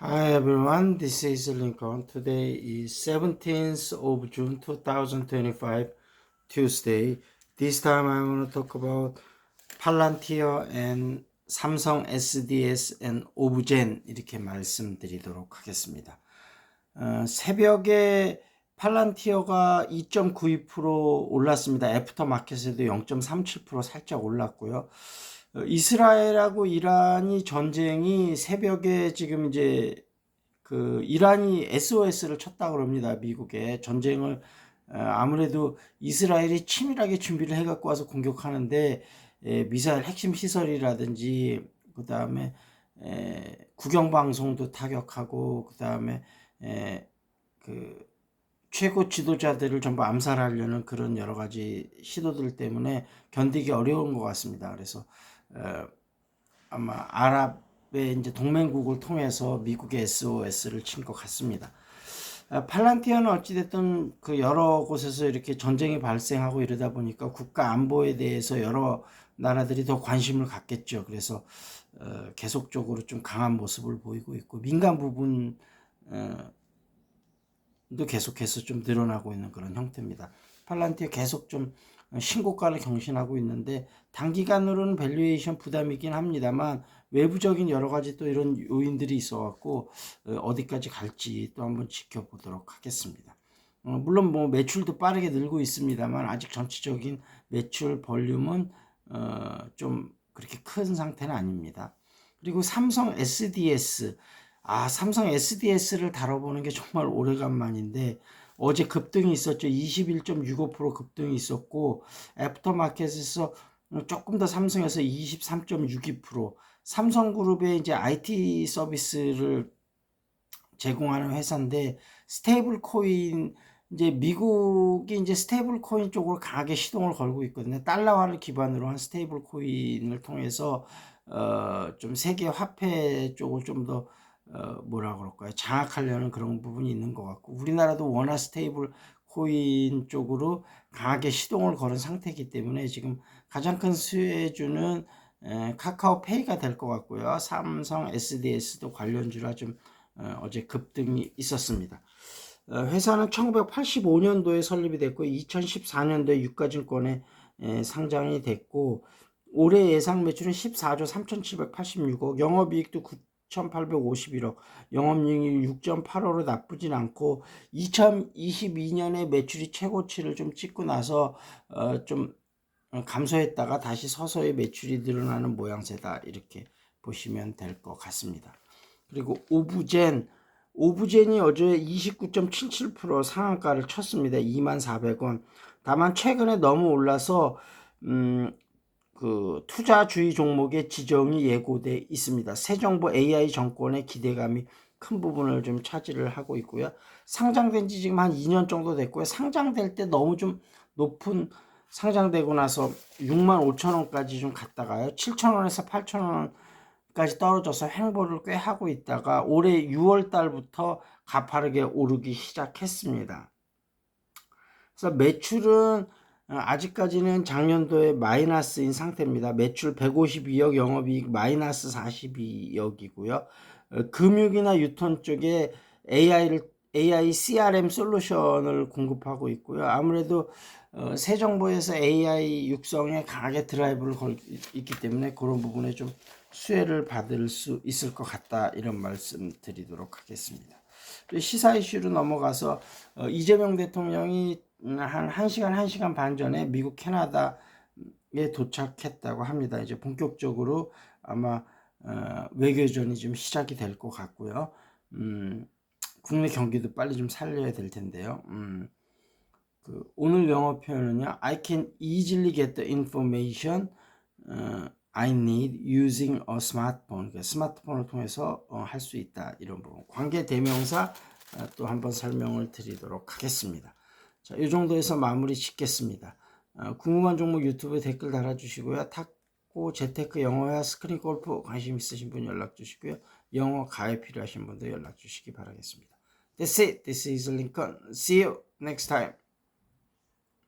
Hi everyone, this is Lincoln. Today is 17th of June 2025, Tuesday. This time I want to talk about Palantir and Samsung SDS and 오브젠 이렇게 말씀드리도록 하겠습니다. 어, 새벽에 팔란티어가 2.92% 올랐습니다. 애프터 마켓에도 0.37% 살짝 올랐고요. 어, 이스라엘하고 이란이 전쟁이 새벽에 지금 이제 그 이란이 SOS를 쳤다 그럽니다. 미국에 전쟁을 어, 아무래도 이스라엘이 치밀하게 준비를 해 갖고 와서 공격하는데 에, 미사일 핵심 시설이라든지 그 다음에 국영 방송도 타격하고 그 다음에 그 최고 지도자들을 전부 암살하려는 그런 여러 가지 시도들 때문에 견디기 어려운 것 같습니다. 그래서 어, 아마 아랍의 이제 동맹국을 통해서 미국의 SOS를 친 것 같습니다. 아, 팔란티아는 어찌됐든 그 여러 곳에서 이렇게 전쟁이 발생하고 이러다 보니까 국가 안보에 대해서 여러 나라들이 더 관심을 갖겠죠. 그래서 어, 계속적으로 좀 강한 모습을 보이고 있고 민간 부분도 계속해서 좀 늘어나고 있는 그런 형태입니다. 팔란티아 계속 좀 신고가를 경신하고 있는데 단기간으로는 밸류에이션 부담이긴 합니다만 외부적인 여러 가지 또 이런 요인들이 있어 갖고 어, 어디까지 갈지 또 한번 지켜보도록 하겠습니다. 어, 물론 뭐 매출도 빠르게 늘고 있습니다만 아직 전체적인 매출 볼륨은 어, 좀 그렇게 큰 상태는 아닙니다. 그리고 삼성 SDS 아 삼성 SDS를 다뤄보는 게 정말 오래간만인데 어제 급등이 있었죠. 21.65% 급등이 있었고 애프터마켓에서 조금 더 삼성에서 23.62% 삼성그룹의 이제 IT 서비스를 제공하는 회사인데 스테이블 코인 이제 미국이 이제 스테이블 코인 쪽으로 강하게 시동을 걸고 있거든요. 달러화를 기반으로 한 스테이블 코인을 통해서 어 좀 세계 화폐 쪽을 좀더 어, 뭐라 그럴까요? 장악하려는 그런 부분이 있는 것 같고 우리나라도 워낙 스테이블 코인 쪽으로 강하게 시동을 걸은 상태이기 때문에 지금 가장 큰 수혜주는 에, 카카오페이가 될 것 같고요. 삼성 SDS도 관련주라 좀 어, 제 급등이 있었습니다. 어, 회사는 1985년도에 설립이 됐고 2014년도에 유가증권에 에, 상장이 됐고 올해 예상 매출은 14조 3,786억, 영업이익도 1,851억, 영업이익이 6.85로 나쁘진 않고 2022년에 매출이 최고치를 좀 찍고 나서 어, 좀 감소했다가 다시 서서히 매출이 늘어나는 모양새다 이렇게 보시면 될 것 같습니다. 그리고 오브젠 오브젠이 어제 29.77% 상한가를 쳤습니다. 24,400원. 다만 최근에 너무 올라서 음, 그 투자주의 종목의 지정이 예고돼 있습니다. 새 정부 AI 정권의 기대감이 큰 부분을 좀 차지를 하고 있고요. 상장된 지 지금 한 2년 정도 됐고요. 상장될 때 너무 좀 높은 상장되고 나서 6만 5천 원까지 좀 갔다가요. 7천 원에서 8천 원까지 떨어져서 횡보를 꽤 하고 있다가 올해 6월 달부터 가파르게 오르기 시작했습니다. 그래서 매출은 어, 아직까지는 작년도에 마이너스인 상태입니다. 매출 152억, 영업이익 마이너스 42억이고요. 어, 금융이나 유통 쪽에 AI를 AI CRM 솔루션을 공급하고 있고요. 아무래도 어, 새 정부에서 AI 육성에 강하게 드라이브를 걸 있기 때문에 그런 부분에 좀 수혜를 받을 수 있을 것 같다 이런 말씀 드리도록 하겠습니다. 시사 이슈로 넘어가서 어, 이재명 대통령이 한 1시간, 1시간 반 전에 미국 캐나다에 도착했다고 합니다. 이제 본격적으로 아마 어, 외교전이 좀 시작이 될 것 같고요. 음, 국내 경기도 빨리 좀 살려야 될 텐데요. 음, 그 오늘 영어 표현은요. I can easily get the information uh, I need using a smartphone. 그러니까 스마트폰을 통해서 어, 할수 있다. 이런 부분. 관계 대명사 어, 또 한번 설명을 드리도록 하겠습니다. 자, 이 정도에서 마무리 짓겠습니다. 어, 궁금한 종목 유튜브에 댓글 달아주시고요. 탁구, 재테크, 영어와 스크린 골프 관심 있으신 분 연락 주시고요. 영어 가입 필요하신 분도 연락 주시기 바라겠습니다. That's it. This is Lincoln. See you next time.